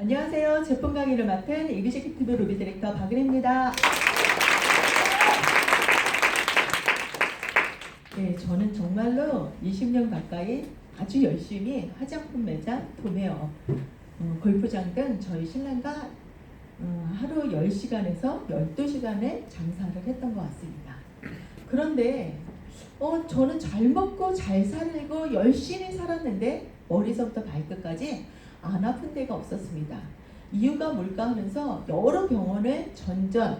안녕하세요. 제품 강의를 맡은 이그제큐티브 로비 디렉터 박은혜입니다. 네, 저는 정말로 20년 가까이 아주 열심히 화장품 매장, 도매업, 어, 골프장 등 저희 신랑과 어, 하루 10시간에서 12시간을 장사를 했던 것 같습니다. 그런데 어, 저는 잘 먹고 잘 살고 열심히 살았는데 머리서부터 발끝까지 안 아픈 데가 없었습니다. 이유가 뭘까 하면서 여러 병원을 전전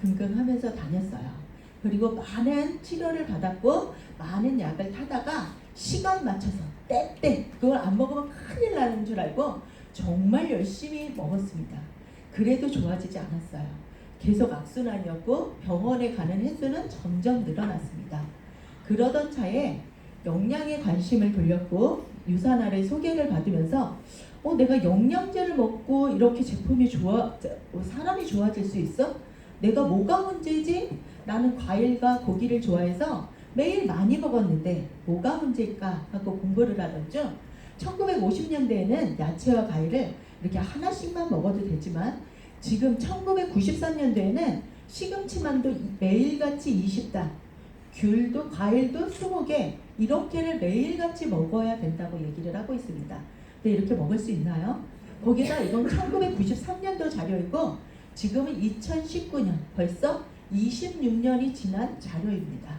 긍긍하면서 다녔어요. 그리고 많은 치료를 받았고 많은 약을 타다가 시간 맞춰서 때때 그걸 안 먹으면 큰일 나는 줄 알고 정말 열심히 먹었습니다. 그래도 좋아지지 않았어요. 계속 악순환이었고 병원에 가는 횟수는 점점 늘어났습니다. 그러던 차에 영양에 관심을 돌렸고 유산화를 소개를 받으면서 어 내가 영양제를 먹고 이렇게 제품이 좋아 어, 사람이 좋아질 수 있어? 내가 뭐가 문제지? 나는 과일과 고기를 좋아해서 매일 많이 먹었는데 뭐가 문제일까 하고 공부를 하던 중 1950년대에는 야채와 과일을 이렇게 하나씩만 먹어도 되지만 지금 1993년도에는 시금치만도 매일같이 20단, 귤도 과일도 20개 이렇게를 매일같이 먹어야 된다고 얘기를 하고 있습니다. 근데 이렇게 먹을 수 있나요? 거기다 이건 1993년도 자료이고 지금은 2019년 벌써 26년이 지난 자료입니다.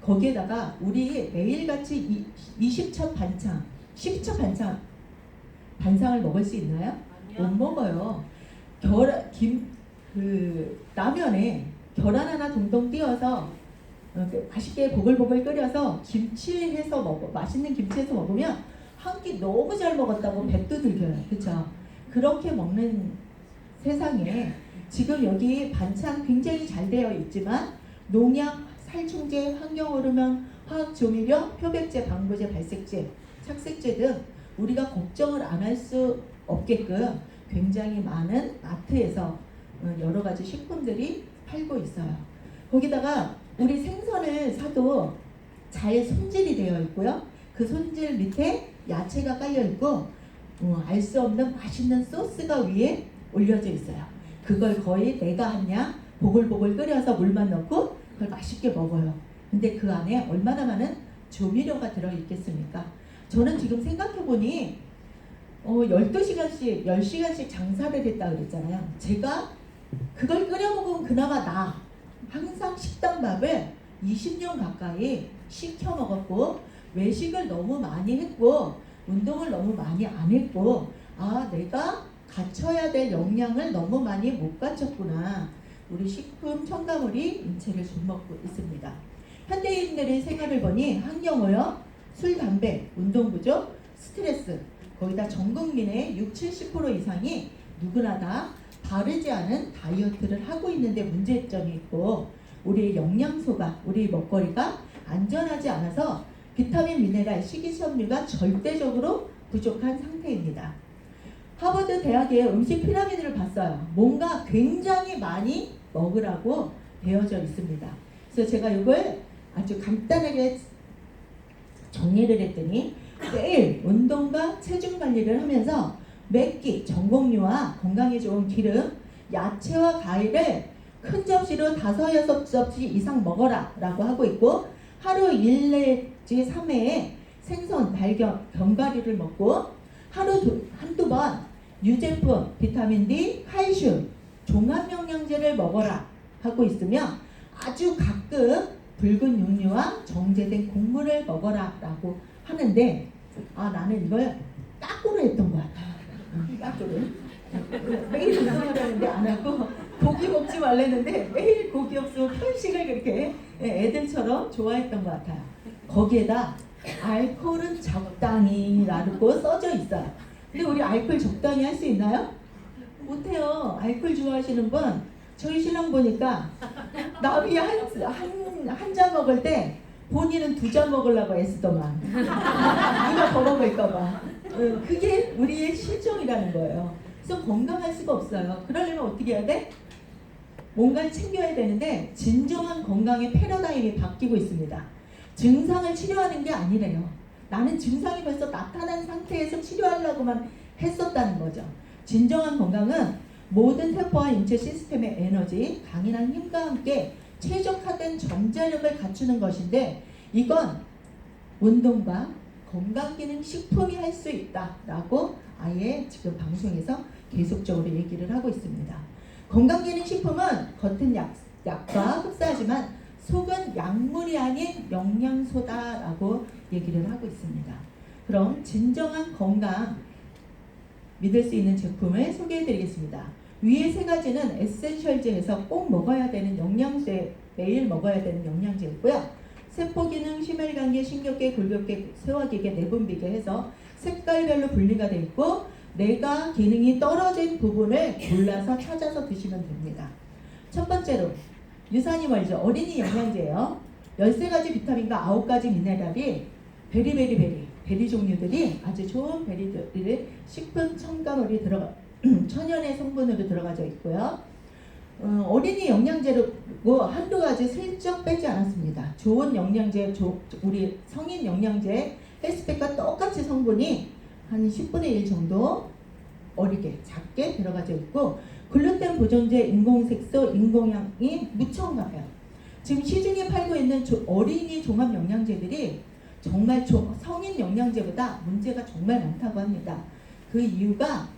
거기에다가 우리 매일같이 20첩 반찬, 10첩 반찬 반상을 먹을 수 있나요? 못 먹어요. 결, 김, 그, 라면에 계란 하나 동동 띄워서 어, 그 맛있게 보글보글 끓여서 김치해서 먹어, 맛있는 김치해서 먹으면 한 끼 너무 잘 먹었다고 배도 들겨요. 그쵸? 그렇게 먹는 세상에 지금 여기 반찬 굉장히 잘 되어 있지만 농약, 살충제, 환경호르몬, 화학조미료, 표백제, 방부제, 발색제, 착색제 등 우리가 걱정을 안 할 수 없게끔 굉장히 많은 마트에서 어, 여러 가지 식품들이 팔고 있어요. 거기다가 우리 생선을 사도 잘 손질이 되어 있고요. 그 손질 밑에 야채가 깔려 있고 어, 알수 없는 맛있는 소스가 위에 올려져 있어요. 그걸 거의 내가 한양 보글보글 끓여서 물만 넣고 그걸 맛있게 먹어요. 근데 그 안에 얼마나 많은 조미료가 들어 있겠습니까? 저는 지금 생각해 보니 어, 12시간씩, 10시간씩 장사를 했다 그랬잖아요. 제가 그걸 끓여 먹으면 그나마 나. 항상 식당밥을 20년 가까이 시켜 먹었고 외식을 너무 많이 했고 운동을 너무 많이 안 했고 아 내가 갖춰야 될 영양을 너무 많이 못 갖췄구나. 우리 식품 첨가물이 인체를 좀먹고 있습니다. 현대인들의 생활을 보니 환경오염, 술, 담배, 운동 부족, 스트레스 거기다 전 국민의 6, 70% 이상이 누구나 다 바르지 않은 다이어트를 하고 있는데 문제점이 있고 우리의 영양소가 우리 먹거리가 안전하지 않아서 비타민, 미네랄, 식이섬유가 절대적으로 부족한 상태입니다. 하버드 대학의 음식 피라미드를 봤어요. 뭔가 굉장히 많이 먹으라고 되어져 있습니다. 그래서 제가 이걸 아주 간단하게 정리를 했더니 매일 운동과 체중 관리를 하면서 맵기, 전곡류와 건강에 좋은 기름, 야채와 과일을 큰 접시로 다섯 여섯 접시 이상 먹어라 라고 하고 있고 하루 1내 지 3회에 생선, 달걀, 견과류를 먹고 하루 두, 한두 번 유제품, 비타민 D, 칼슘, 종합영양제를 먹어라 하고 있으며 아주 가끔 붉은 육류와 정제된 곡물을 먹어라 라고 하는데 아 나는 이걸 까꾸로 했던 것 같아. 까꾸로. 매일 운동하라는데 안 하고 고기 먹지 말랬는데 매일 고기 없으면 편식을 그렇게 애들처럼 좋아했던 것 같아요 거기에다 알코올은 적당히 라고 써져 있어요. 근데 우리 알코올 적당히 할 수 있나요? 못해요. 알코올 좋아하시는 분 저희 신랑 보니까 남이 한한 잔 먹을 때 본인은 두 잔 먹으려고 애쓰더만. 누가 더 먹을까봐. 어, 그게 우리의 실종이라는 거예요. 그래서 건강할 수가 없어요. 그러려면 어떻게 해야 돼? 뭔가를 챙겨야 되는데 진정한 건강의 패러다임이 바뀌고 있습니다 증상을 치료하는 게 아니래요 나는 증상이 벌써 나타난 상태에서 치료하려고만 했었다는 거죠 진정한 건강은 모든 세포와 인체 시스템의 에너지, 강인한 힘과 함께 최적화된 전자력을 갖추는 것인데 이건 운동과 건강기능 식품이 할 수 있다라고 아예 지금 방송에서 계속적으로 얘기를 하고 있습니다. 건강기능 식품은 겉은 약, 약과 흡사하지만 속은 약물이 아닌 영양소다라고 얘기를 하고 있습니다. 그럼 진정한 건강 믿을 수 있는 제품을 소개해 드리겠습니다. 위에 세 가지는 에센셜제에서 꼭 먹어야 되는 영양제, 매일 먹어야 되는 영양제고요. 세포기능, 심혈관계, 신경계, 골격계, 소화기계, 내분비계 해서 색깔별로 분리가 되어 있고 뇌가 기능이 떨어진 부분을 골라서 찾아서 드시면 됩니다. 첫 번째로 유산이 멀죠. 어린이 영양제예요. 13가지 비타민과 9가지 미네랄이 베리베리 베리 베리 종류들이 아주 좋은 베리들이 식품 첨가물이 들어가 천연의 성분으로 들어가져 있고요. 어, 어린이 영양제로 한두 가지 슬쩍 빼지 않았습니다. 좋은 영양제, 조, 우리 성인 영양제 헬스팩과 똑같이 성분이 한 10분의 1 정도 어리게 작게 들어가져 있고 글루텐 보존제, 인공색소, 인공향이 무첨가예요. 지금 시중에 팔고 있는 조- 어린이 종합 영양제들이 정말 조- 성인 영양제보다 문제가 정말 많다고 합니다. 그 이유가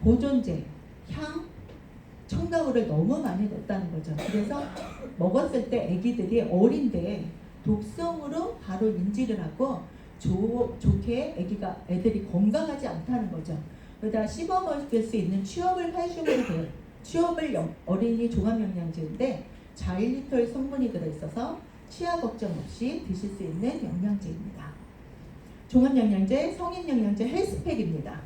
보존제, 향, 첨가물을 너무 많이 넣었다는 거죠. 그래서 먹었을 때 아기들이 어린데 독성으로 바로 인지를 하고 조, 좋게 아기가 애들이 건강하지 않다는 거죠. 그러다 씹어 먹을 수 있는 취업을 칼슘으로 되어 취업을 영- 어린이 종합영양제인데 자일리톨 성분이 들어있어서 치아 걱정 없이 드실 수 있는 영양제입니다. 종합영양제, 성인영양제 헬스팩입니다.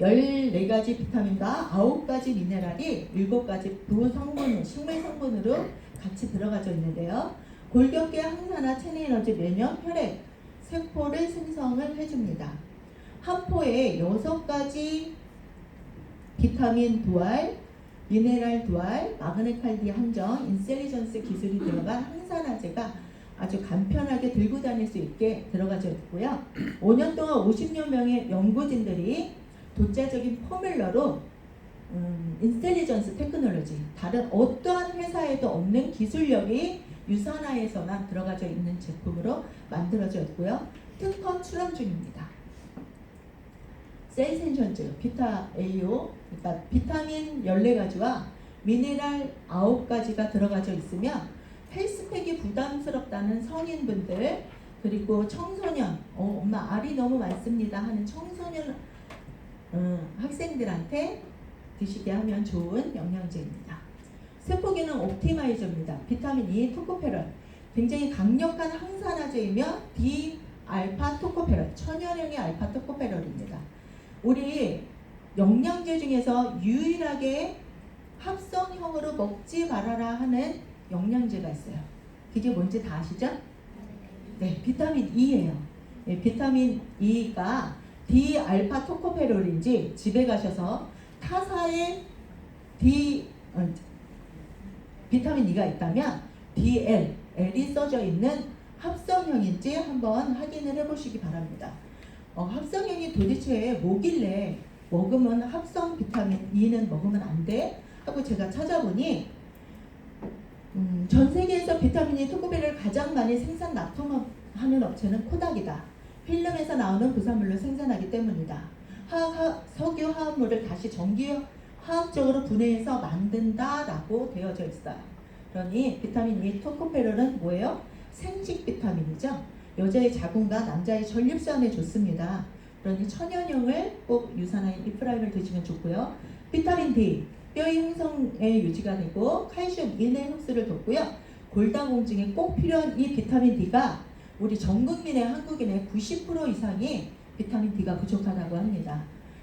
14가지 비타민과 9가지 미네랄이 7가지 부성분, 식물 성분으로 같이 들어가져 있는데요. 골격계 항산화, 체내 에너지, 면역, 혈액, 세포를 생성을 해줍니다. 한 포에 6가지 비타민 두알, 미네랄 두알, 마그네칼디 함정, 인셀리전스 기술이 들어간 항산화제가 아주 간편하게 들고 다닐 수 있게 들어가져 있고요. 5년 동안 50여 명의 연구진들이 독자적인 포뮬러로 음, 인텔리전스 테크놀로지 다른 어떠한 회사에도 없는 기술력이 유산화에서만 들어가져 있는 제품으로 만들어져 있고요. 특허 출원 중입니다. 셀센션즈, 비타 AO, 그러니까 비타민 14가지와 미네랄 9가지가 들어가져 있으며 헬스팩이 부담스럽다는 성인분들 그리고 청소년, 어, 엄마 알이 너무 많습니다 하는 청소년 음, 학생들한테 드시게 하면 좋은 영양제입니다. 세포기능 옵티마이저입니다. 비타민 E, 토코페롤 굉장히 강력한 항산화제이며 D 알파 토코페롤 천연형의 알파 토코페롤입니다. 우리 영양제 중에서 유일하게 합성형으로 먹지 말아라 하는 영양제가 있어요. 그게 뭔지 다 아시죠? 네, 비타민 E예요. 네, 비타민 E가 D 알파 토코페롤인지 집에 가셔서 타사에 D 어, 비타민 E가 있다면 DL L이 써져 있는 합성형인지 한번 확인을 해보시기 바랍니다. 어, 합성형이 도대체 뭐길래 먹으면 합성 비타민 E는 먹으면 안 돼? 하고 제가 찾아보니 음, 전 세계에서 비타민 E 토코베를 가장 많이 생산 납품하는 업체는 코닥이다. 필름에서 나오는 부산물로 생산하기 때문이다. 화학, 화- 석유 화합물을 다시 전기 화학적으로 분해해서 만든다라고 되어져 있어요. 그러니 비타민 E 토코페롤은 뭐예요? 생식 비타민이죠. 여자의 자궁과 남자의 전립선에 좋습니다. 그러니 천연형을 꼭 유산화인 이프라임을 드시면 좋고요. 비타민 D 뼈의 형성에 유지가 되고 칼슘 인해 흡수를 돕고요. 골다공증에 꼭 필요한 이 비타민 D가 우리 전 국민의 한국인의 90% 이상이 비타민 D가 부족하다고 합니다.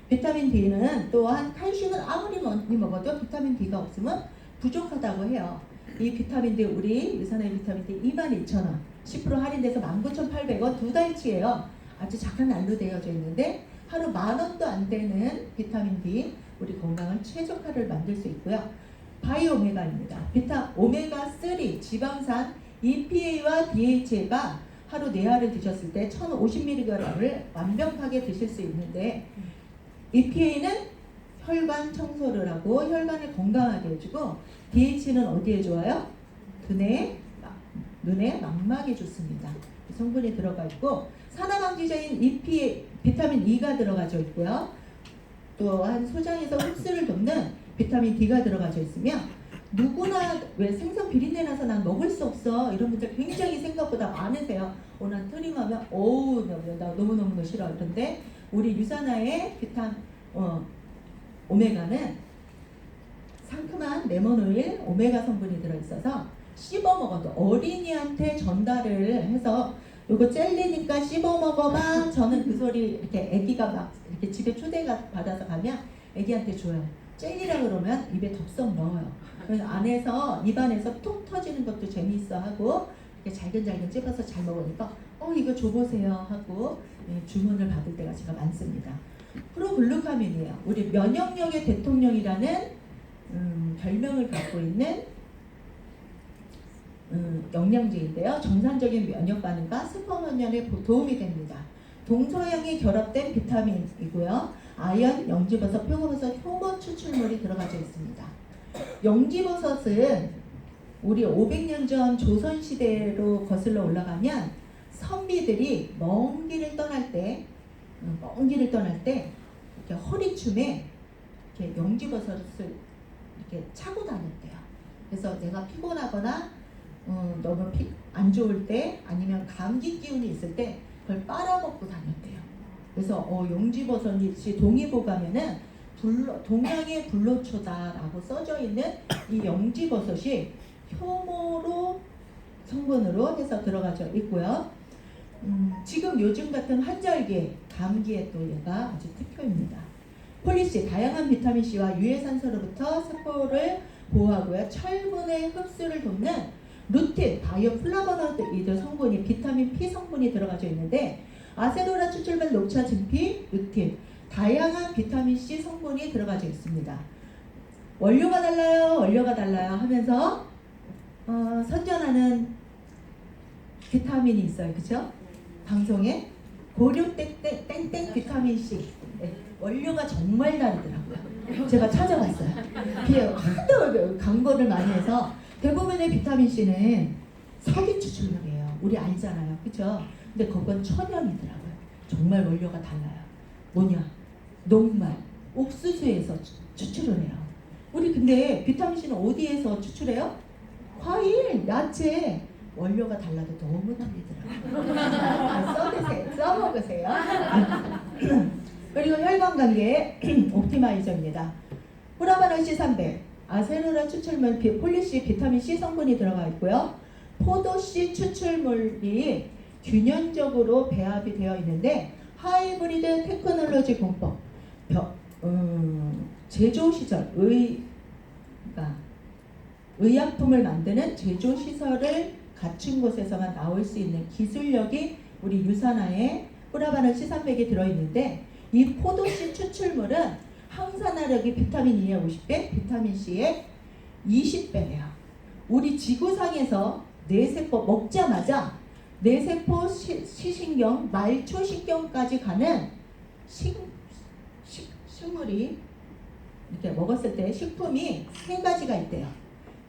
비타민 D는 또한 칼슘은 아무리 많이 먹어도 비타민 D가 없으면 부족하다고 해요. 이 비타민 D 우리 유산의 비타민 D 22,000원 10% 할인돼서 19,800원 두 달치예요. 아주 작은 날로 되어져 있는데 하루 만 원도 안 되는 비타민 D 우리 건강을 최적화를 만들 수 있고요. 바이오메가입니다. 비타 오메가 3 지방산 EPA와 DHA가 하루 네 알을 드셨을 때 1,050mg을 완벽하게 드실 수 있는데 EPA는 혈관 청소를 하고 혈관을 건강하게 해주고 DH는 어디에 좋아요? 눈에 눈에 망막에 좋습니다. 그 성분이 들어가 있고 산화방지제인 EPA 비타민 E가 들어가져 있고요. 또한 소장에서 흡수를 돕는 비타민 D가 들어가져 있으며 누구나 왜 생선 비린내 나서 난 먹을 수 없어 이런 분들 굉장히 생각보다 많으세요. 오늘 트림하면 어우 나, 나 너무너무 싫어 그런데 우리 유산화의 비타 어, 오메가는 상큼한 레몬 오일 오메가 성분이 들어있어서 씹어 먹어도 어린이한테 전달을 해서 요거 젤리니까 씹어 먹어봐. 저는 그 소리 이렇게 아기가 막 이렇게 집에 초대가 받아서 가면 아기한테 줘요. 젤리라 그러면 입에 덥석 넣어요. 그래서 안에서 입안에서 톡 터지는 것도 재미있어 하고 이렇게 잘근잘근 찝어서 잘 먹으니까 어 이거 줘보세요 하고 예, 주문을 받을 때가 제가 많습니다. 프로글루카민이에요. 우리 면역력의 대통령이라는 음, 별명을 갖고 있는 음, 영양제인데요. 정상적인 면역 반응과 세포 보- 도움이 됩니다. 동서양이 결합된 비타민이고요. 아연, 영지버섯, 표고버섯, 효모 추출물이 들어가져 있습니다. 영지버섯은 우리 500년 전 조선 시대로 거슬러 올라가면 선비들이 먼 길을 떠날 때, 음, 먼 길을 떠날 때 이렇게 허리춤에 이렇게 영지버섯을 이렇게 차고 다녔대요. 그래서 내가 피곤하거나 어, 너무 피, 안 좋을 때 아니면 감기 기운이 있을 때 그걸 빨아먹고 다녔대요. 그래서 어, 용지버섯이 동의보 가면은 불로, 동양의 불로초다라고 써져 있는 이 영지버섯이 효모로 성분으로 해서 들어가져 있고요. 음, 지금 요즘 같은 환절기, 감기에 또 얘가 아주 특효입니다. 폴리시, 다양한 비타민 C와 유해산소로부터 세포를 보호하고요. 철분의 흡수를 돕는 루틴, 바이오플라보노이드 성분이 비타민 P 성분이 들어가져 있는데 아세로라 추출된 녹차 진피, 루틴, 다양한 비타민 C 성분이 들어가져 있습니다. 원료가 달라요, 원료가 달라요 하면서 어, 선전하는 비타민이 있어요, 그렇죠? 방송에 고려 땡땡 땡땡 비타민 C 네, 원료가 정말 다르더라고요. 제가 찾아봤어요. 비에 하도 광고를 많이 해서 대부분의 비타민 C는 사기 추출물이에요. 우리 알잖아요. 그죠? 근데 그건 천연이더라고요. 정말 원료가 달라요. 뭐냐? 녹말, 옥수수에서 추- 추출을 해요. 우리 근데 비타민 C는 어디에서 추출해요? 과일, 야채. 원료가 달라도 너무 틀리더라고요. 아, 써드세요. 써먹으세요. 그리고 혈관 관계 옵티마이저입니다. 후라바는 C300, 아세로라 추출물 비- 폴리시 비타민 C 성분이 들어가 있고요. 포도 C 추출물이 균형적으로 배합이 되어 있는데 하이브리드 테크놀로지 공법 벼- 음, 제조 시절 의 그러니까 의약품을 만드는 제조 시설을 갖춘 곳에서만 나올 수 있는 기술력이 우리 유산화에 후라바는 C300이 들어있는데 이 포도 C 추출물은 항산화력이 비타민 E의 50배, 비타민 C의 20배예요. 우리 지구상에서 뇌세포 먹자마자 뇌세포 시, 시신경, 말초신경까지 가는 식, 식, 식물이 이렇게 먹었을 때 식품이 세 가지가 있대요.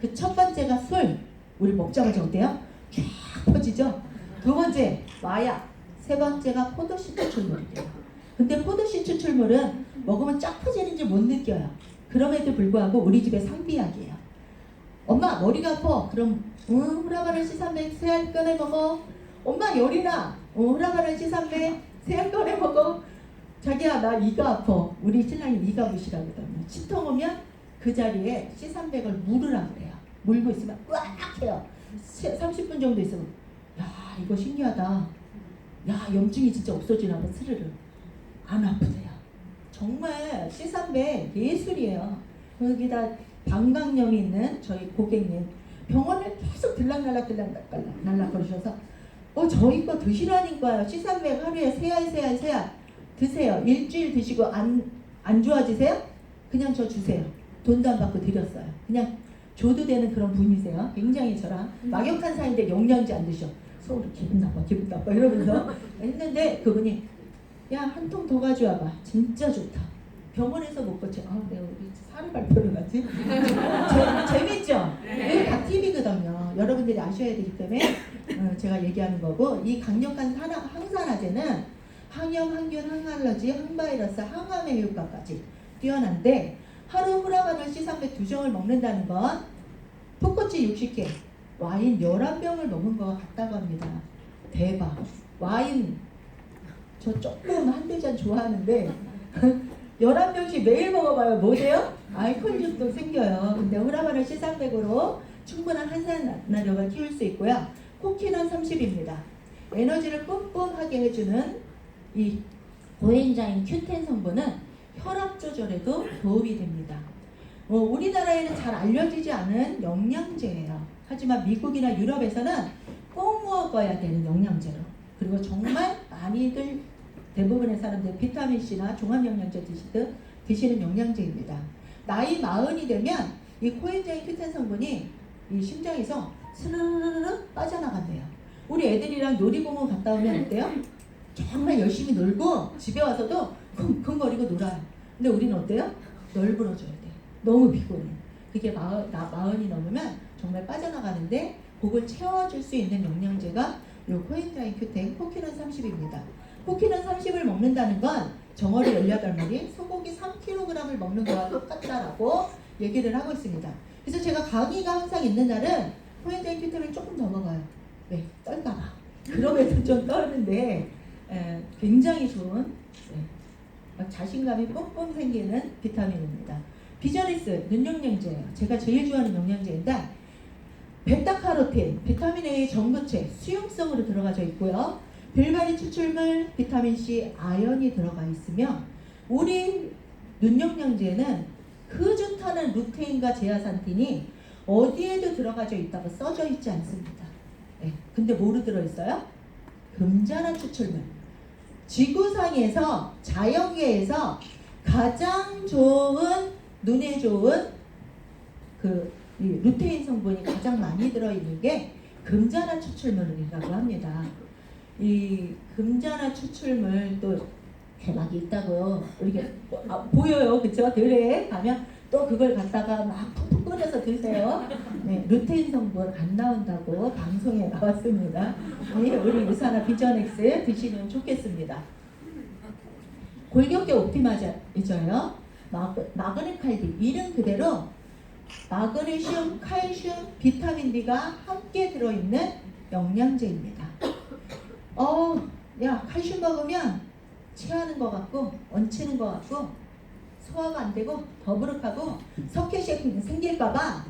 그 첫 번째가 술, 우리 먹자마자 어때요? 쫙 퍼지죠? 두 번째 마약, 세 번째가 포도씨 추출물이에요. 근데 포도씨 추출물은 먹으면 쫙 퍼지는지 못 느껴요. 그럼에도 불구하고 우리 집에 상비약이에요. 엄마 머리가 아파. 그럼 응 후라바를 C300 세알 꺼내 먹어. 엄마 열이나. 응 후라바를 C300 세알 꺼내 먹어. 자기야 나 이가 아파. 우리 신랑이 이가 부시라거든요. 치통 오면 그 자리에 C300을 물으라 그래요. 물고 있으면 으악 해요. 30분 정도 있으면 야 이거 신기하다. 야 염증이 진짜 없어지나 봐 스르르. 안 아프대요. 정말 C300 예술이에요. 거기다 방광염이 있는 저희 고객님 병원을 계속 들락날락 들락날락 거리셔서 어 저희 거 드시라니까요. C300 하루에 세알 세알 세알 드세요. 일주일 드시고 안 안 좋아지세요? 그냥 저 주세요. 돈도 안 받고 드렸어요. 그냥 줘도 되는 그런 분이세요. 굉장히 저랑 막역한 사이인데 영양제 안 드셔. 서로 기분 나빠 기분 나빠 이러면서 했는데 그분이 야 한 통 더 가져와봐 진짜 좋다 병원에서 못 고쳐. 아, 내가 우리 사례 발표를 하지? 재- 재밌죠? 이거 다 팁이거든요. 여러분들이 아셔야 되기 때문에 어, 제가 얘기하는 거고 이 강력한 산화, 항산화제는 항염, 항균, 항알러지, 항바이러스, 항암의 효과까지 뛰어난데 하루 후라바늘 C300 두 정을 먹는다는 건 포커치 60개, 와인 11병을 먹은 것 같다고 합니다. 대박. 와인 저 조금 한두 잔 좋아하는데 11병씩 매일 먹어봐요. 뭐 돼요? 알코올중독 생겨요. 근데 후라바를 C300으로 충분한 한산나력을 키울 수 있고요. 코키는 30입니다. 에너지를 뿜뿜하게 해주는 이 고엔자임 Q10 성분은 혈압 조절에도 도움이 됩니다. 어, 우리나라에는 잘 알려지지 않은 영양제예요. 하지만 미국이나 유럽에서는 꼭 먹어야 되는 영양제로 그리고 정말 많이들 대부분의 사람들 비타민 C나 종합 영양제 드시듯 드시는 영양제입니다. 나이 마흔이 되면 이 코엔자임 큐텐 성분이 이 심장에서 스르르르 빠져나간대요. 우리 애들이랑 놀이공원 갔다 오면 어때요? 정말 열심히 놀고 집에 와서도 쿵쿵거리고 놀아요. 근데 우리는 어때요? 널브러져야 돼. 너무 피곤해. 그게 마흔, 나, 마흔이 넘으면 정말 빠져나가는데 그걸 채워줄 수 있는 영양제가 요 코엔자임 큐텐 코키는 30입니다. 코키는 30을 먹는다는 건 정어리 18마리, 소고기 3kg을 먹는 거와 똑같다라고 얘기를 하고 있습니다. 그래서 제가 강의가 항상 있는 날은 코엔자임 큐텐을 조금 더 먹어요. 왜? 떨까봐. 그럼에도 좀 떨는데 에, 굉장히 좋은 네, 막 자신감이 뿜뿜 생기는 비타민입니다. 비저리스 눈 영양제예요. 제가 제일 좋아하는 영양제인데 베타카로틴, 비타민 A 전구체, 수용성으로 들어가져 있고요. 빌바리 추출물, 비타민 C, 아연이 들어가 있으며 우리 눈영양제는 그 좋다는 루테인과 제아산틴이 어디에도 들어가져 있다고 써져 있지 않습니다. 네, 근데 뭐로 들어있어요? 금자나 추출물. 지구상에서 자연계에서 가장 좋은 눈에 좋은 그이 루테인 성분이 가장 많이 들어있는 게 금자나 추출물이라고 합니다. 이 금자나 추출물 또 대박이 있다고요. 이렇게 아, 보여요, 그쵸? 들에 가면 또 그걸 갖다가 막 푹푹 끓여서 드세요. 네, 루테인 성분 안 나온다고 방송에 나왔습니다. 네, 우리 유산화 비전엑스 드시면 좋겠습니다. 골격계 옵티마이저요. 마그네 칼디 이름 그대로 마그네슘, 칼슘, 비타민 D가 함께 들어있는 영양제입니다. 어, 야 칼슘 먹으면 체하는 것 같고 얹히는 것 같고 소화가 안 되고 더부룩하고 석회식 생길까봐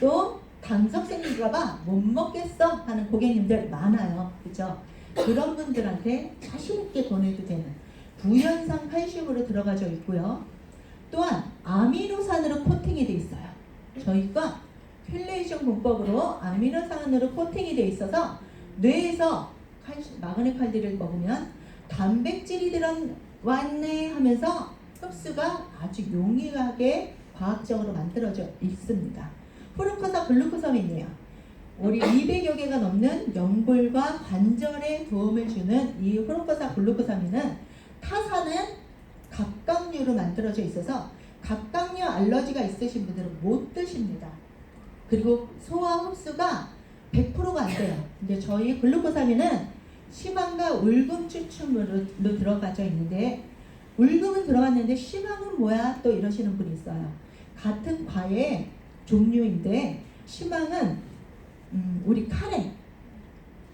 또 당석 생길까봐 못 먹겠어 하는 고객님들 많아요. 그죠? 그런 분들한테 자신 있게 보내도 되는 부연산 칼슘으로 들어가져 있고요. 또한 아미노산으로 코팅이 돼 있어요. 저희가 퀼레이션 공법으로 아미노산으로 코팅이 돼 있어서 뇌에서 마그네 칼디를 먹으면 단백질이 들어왔네 하면서 흡수가 아주 용이하게 과학적으로 만들어져 있습니다. 프루코사 글루코사민이에요. 우리 200여 개가 넘는 연골과 관절에 도움을 주는 이 프루코사 글루코사민은 타사는 갑각류로 만들어져 있어서 갑각류 알러지가 있으신 분들은 못 드십니다. 그리고 소화 흡수가 100%가 안 돼요. 근데 저희 글루코사민은 시방과 울금 추출물로 들어가져 있는데 울금은 들어갔는데 시방은 뭐야? 또 이러시는 분이 있어요. 같은 과의 종류인데 시방은 음, 우리 카레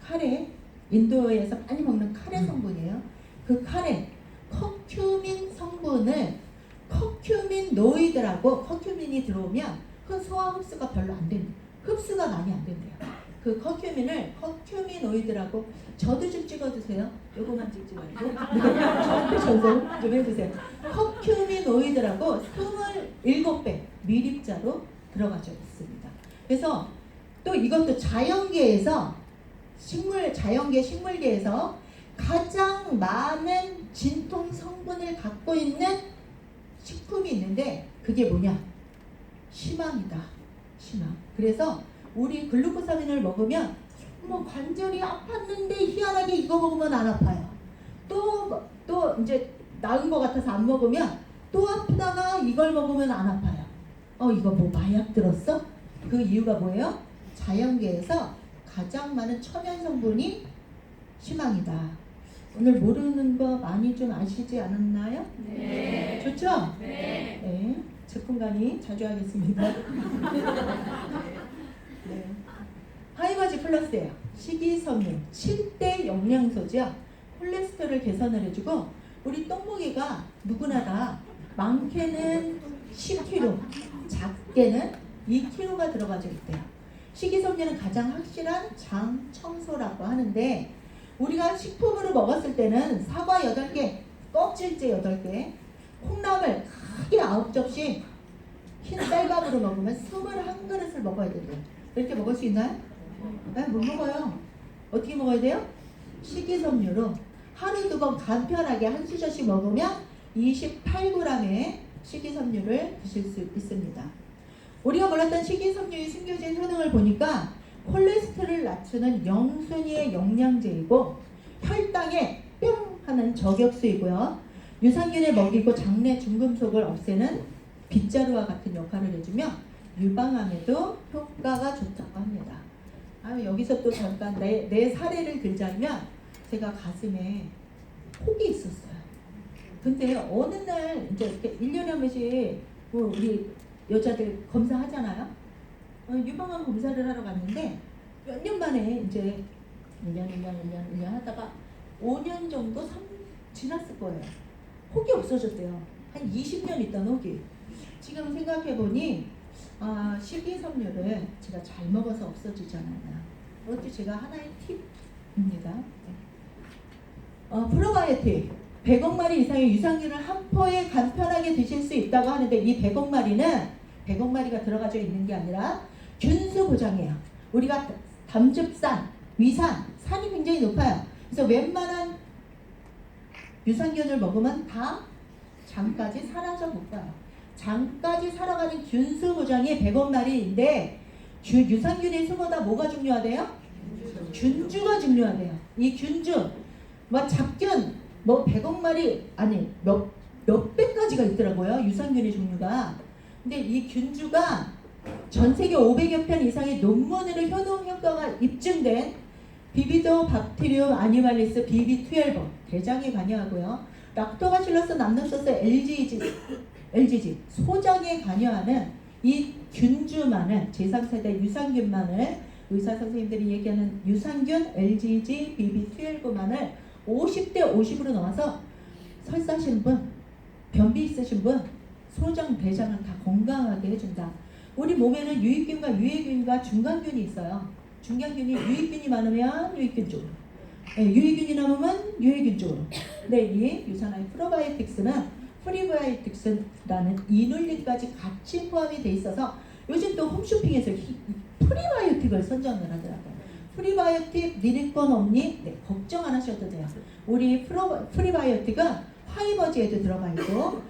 카레 인도에서 많이 먹는 카레 성분이에요. 그 카레 커큐민 성분을 커큐민 노이드라고 커큐민이 들어오면 그 소화 흡수가 별로 안 된대. 흡수가 많이 안 된대요. 그 커큐민을 커큐미노이드라고 저도 좀 찍어주세요. 요거만 찍지 말고 저한테 전송 좀 해주세요. 커큐미노이드라고 27배 미립자로 들어가져 있습니다. 그래서 또 이것도 자연계에서 식물 자연계 식물계에서 가장 많은 진통 성분을 갖고 있는 식품이 있는데 그게 뭐냐? 시망이다. 시망. 그래서 우리 글루코사민을 먹으면 뭐 관절이 아팠는데 희한하게 이거 먹으면 안 아파요. 또 또 이제 나은 것 같아서 안 먹으면 또 아프다가 이걸 먹으면 안 아파요. 어 이거 뭐 마약 들었어? 그 이유가 뭐예요? 자연계에서 가장 많은 천연 성분이 희망이다. 오늘 모르는 거 많이 좀 아시지 않았나요? 네. 좋죠? 네. 네. 제품 강의 자주 하겠습니다. 네. 하이바지 플러스예요. 식이섬유 7대 영양소죠. 콜레스테롤 개선을 해주고 우리 똥무게가 누구나 다 많게는 10kg, 작게는 2kg가 들어가져 있대요. 식이섬유는 가장 확실한 장 청소라고 하는데 우리가 식품으로 먹었을 때는 사과 8개, 껍질째 8개, 콩나물 크게 9접시, 흰 쌀밥으로 먹으면 21그릇을 먹어야 된대요. 이렇게 먹을 수 있나요? 네, 못 먹어요. 어떻게 먹어야 돼요? 식이섬유로 하루 두 번 간편하게 한 수저씩 먹으면 28g의 식이섬유를 드실 수 있습니다. 우리가 몰랐던 식이섬유의 숨겨진 효능을 보니까 콜레스테롤을 낮추는 영순위의 영양제이고 혈당에 뿅 하는 저격수이고요. 유산균을 먹이고 장내 중금속을 없애는 빗자루와 같은 역할을 해주며 유방암에도 효과가 좋다고 합니다. 아, 여기서 또 잠깐 내, 내 사례를 들자면 제가 가슴에 혹이 있었어요. 근데 어느 날 이제 이렇게 1년에 한 번씩 뭐 우리 여자들 검사하잖아요. 어, 유방암 검사를 하러 갔는데 몇 년 만에 이제 1년, 1년, 1년, 1년 하다가 5년 정도 삼- 지났을 거예요. 혹이 없어졌대요. 한 20년 있던 혹이. 지금 생각해보니 아, 식이섬유를 제가 잘 먹어서 않았나. 이것도 제가 하나의 팁입니다. 네. 어, 프로바이오틱 100억 마리 이상의 유산균을 한 포에 간편하게 드실 수 있다고 하는데 이 100억 마리는 100억 마리가 들어가져 있는 게 아니라 균수 보장이에요. 우리가 담즙산, 위산, 산이 굉장히 높아요. 그래서 웬만한 유산균을 먹으면 다 장까지 사라져 못 가요. 장까지 살아가는 균수 보장이 100억 마리인데 주, 유산균의 수보다 뭐가 중요하대요? 균주가 중요하대요. 이 균주, 뭐 잡균, 뭐 100억 마리 아니 몇, 몇 배까지가 있더라고요. 유산균의 종류가. 근데 이 균주가 전 세계 500여 편 이상의 논문으로 효능 효과가 입증된 비비도 박테리움 아니말리스 BB12 대장에 관여하고요. 락토바실러스 남노소스 LGG LGG 소장에 관여하는 이 균주만을 제3세대 유산균만을 의사 선생님들이 얘기하는 유산균 LGG BB12만을 50대 50으로 넣어서 설사하시는 분, 변비 있으신 분, 소장, 대장을 다 건강하게 해준다. 우리 몸에는 유익균과 유해균과 중간균이 있어요. 중간균이 유익균이 많으면 유익균 쪽으로, 예, 유해균이 남으면 유해균 쪽으로. 근데 이 유산화의 프로바이오틱스는 프리바이오틱스라는 이눌린까지 같이 포함이 돼 있어서 요즘 또 홈쇼핑에서 히- 프리바이오틱을 선전을 하더라고요. 프리바이오틱 믿을 건 없니? 네, 걱정 안 하셔도 돼요. 우리 프로, 프리바이오틱은 화이버즈에도 들어가 있고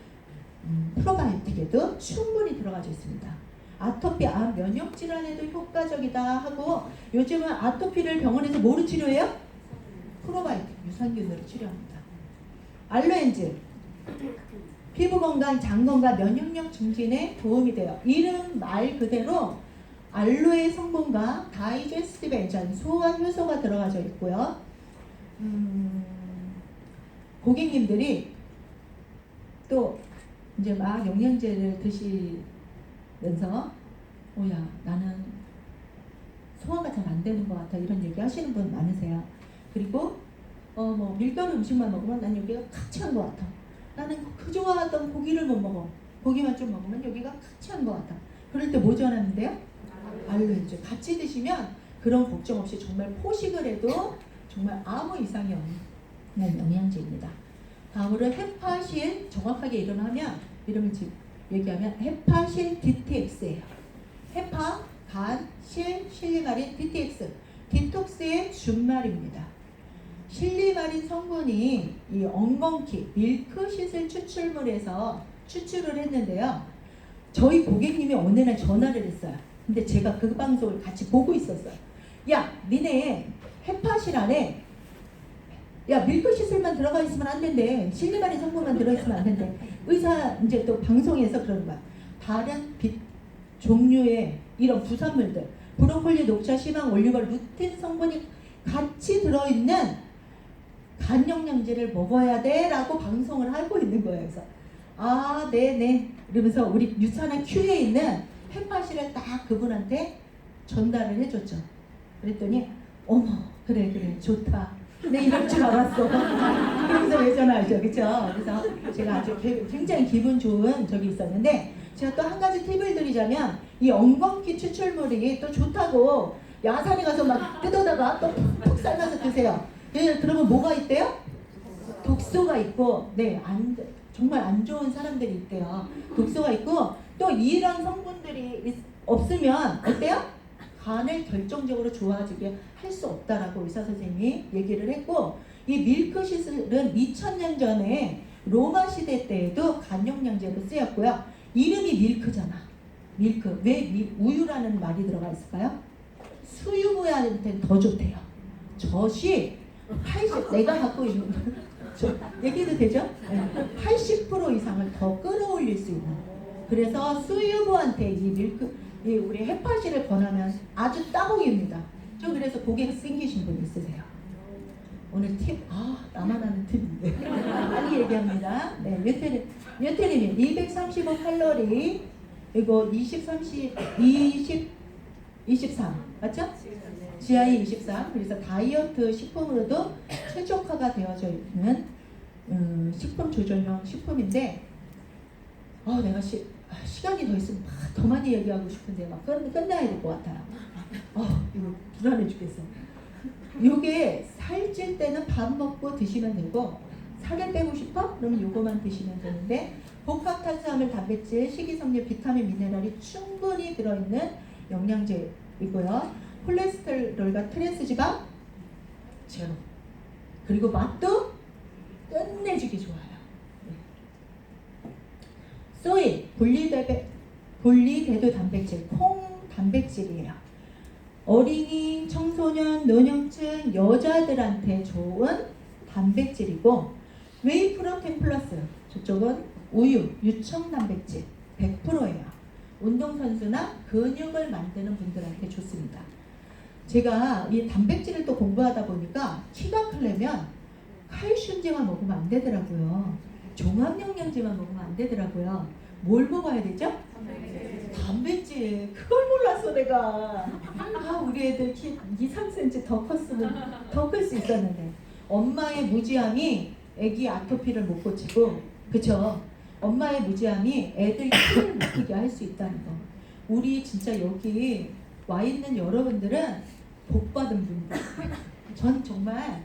음, 프로바이오틱에도 충분히 들어가져 있습니다. 아토피, 암, 면역 질환에도 효과적이다 하고 요즘은 아토피를 병원에서 뭐로 치료해요? 프로바이오틱 유산균으로 치료합니다. 알로엔즈 피부 건강, 장 건강, 면역력 증진에 도움이 돼요. 이름 말 그대로 알로에 성분과 다이제스티브 엔자임, 소화 효소가 들어가져 있고요. 음, 고객님들이 또 이제 막 영양제를 드시면서 오야 나는 소화가 잘 안 되는 것 같아 이런 얘기 하시는 분 많으세요. 그리고 어 뭐 밀가루 음식만 먹으면 난 여기가 카치한 것 같아. 나는 그 좋아하던 고기를 못 먹어. 고기만 좀 먹으면 여기가 카치한 것 같아. 그럴 때 뭐 전하는데요? 알로엔즈 같이 드시면 그런 걱정 없이 정말 포식을 해도 정말 아무 이상이 없는 영양제입니다. 다음으로 헤파신 정확하게 이름하면 이름을 지- 얘기하면 헤파신 DTX예요. 헤파, 간, 실, 실리마린 DTX 디톡스의 준말입니다. 실리마린 성분이 이 엉겅키 밀크시슬 추출물에서 추출을 했는데요. 저희 고객님이 어느 날 전화를 했어요. 근데 제가 그 방송을 같이 보고 있었어요. 야, 니네 헤파실 안에 야 밀크시슬만 들어가 있으면 안 된대. 실리마린 성분만 들어 있으면 안 된대. 의사 이제 또 방송에서 그런 거야. 다른 빛 종류의 이런 부산물들, 브로콜리, 녹차, 시방, 올리고 루틴 성분이 같이 들어있는 간 영양제를 먹어야 돼라고 방송을 하고 있는 거예요. 그래서 아, 네 네. 이러면서 우리 유산한 큐에 있는 햇맛이를 딱 그분한테 전달을 해줬죠. 그랬더니 어머 그래 그래 좋다. 내 이럴 줄 알았어. 그러면서 왜 전화하죠, 그렇죠? 그래서 제가 아주 개- 굉장히 기분 좋은 적이 있었는데 제가 또 한 가지 팁을 드리자면 이 엉겅퀴 추출물이 또 좋다고 야산에 가서 막 뜯어다가 또 푹푹 삶아서 드세요. 예, 그러면 뭐가 있대요? 독소가 있고, 네, 안, 정말 안 좋은 사람들이 있대요. 독소가 있고, 또 이런 성분들이 있- 없으면, 어때요? 간을 결정적으로 좋아지게 할 수 없다라고 의사 선생님이 얘기를 했고, 이 밀크시슬은 2000년 전에 로마 시대 때에도 간 영양제로 쓰였고요. 이름이 밀크잖아. 밀크. 왜 미- 우유라는 말이 들어가 있을까요? 수유부한테는 더 좋대요. 젖이 80, 내가 갖고 있는 저 얘기해도 되죠? 네. 80% 이상을 더 끌어올릴 수 있는. 그래서 수유부한테 이 밀크, 이 우리 해파시를 권하면 아주 따봉입니다. 저 그래서 고객 생기신 분 있으세요? 오늘 팁, 아, 나만 아는 팁인데. 빨리 얘기합니다. 네, 뮤테리, 뮤테리민 235 칼로리, 이거 20, 30, 20, 23. 맞죠? GI 23. 그래서 다이어트 식품으로도 최적화가 되어져 있는 음, 식품 조절용 식품인데, 아, 내가 시, 아, 시간이 더 있으면 막 더 많이 얘기하고 싶은데 막 끝, 끝나야 될 것 같아요. 아, 이거 불안해 죽겠어. 요게 살찔 때는 밥 먹고 드시면 되고 살을 빼고 싶어? 그러면 요거만 드시면 되는데 복합 탄수화물, 단백질, 식이섬유, 비타민, 미네랄이 충분히 들어있는 영양제이고요. 콜레스테롤과 트랜스지방 제로. 그리고 맛도 끝내주기 좋아요. 네. 소이 분리대배 분리대도 단백질 콩 단백질이에요. 어린이, 청소년, 노년층 여자들한테 좋은 단백질이고 웨이 프로틴 플러스 저쪽은 우유, 유청 단백질 100%예요. 운동선수나 근육을 만드는 분들한테 좋습니다. 제가 이 단백질을 또 공부하다 보니까 키가 크려면 칼슘제만 먹으면 안 되더라고요. 종합영양제만 먹으면 안 되더라고요. 뭘 먹어야 되죠? 단백질. 그걸 몰랐어 내가. 아 우리 애들 키 2, 3cm 더 컸으면 더 클 수 있었는데 엄마의 무지함이 애기 아토피를 못 고치고 그쵸? 엄마의 무지함이 애들 키를 못 크게 할 수 있다는 거. 우리 진짜 여기 와 있는 여러분들은 복 받은 분들. 전 정말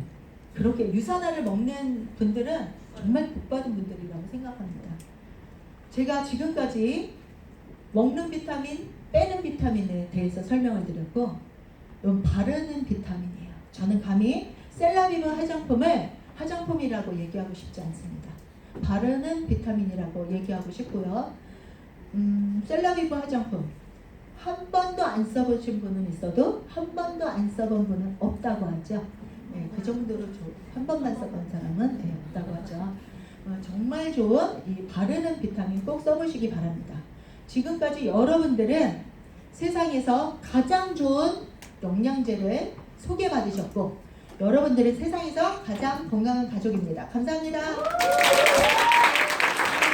그렇게 유산화를 먹는 분들은 정말 복 받은 분들이라고 생각합니다. 제가 지금까지 먹는 비타민, 빼는 비타민에 대해서 설명을 드렸고, 이건 바르는 비타민이에요. 저는 감히 셀라비브 화장품을 화장품이라고 얘기하고 싶지 않습니다. 바르는 비타민이라고 얘기하고 싶고요. 음, 셀라비브 화장품 한 번도 안 써보신 분은 있어도 한 번도 안 써본 분은 없다고 하죠. 네, 그 정도로 조- 한 번만 써본 사람은 네, 없다고 하죠. 어, 정말 좋은 이 바르는 비타민 꼭 써보시기 바랍니다. 지금까지 여러분들은 세상에서 가장 좋은 영양제를 소개받으셨고 여러분들은 세상에서 가장 건강한 가족입니다. 감사합니다.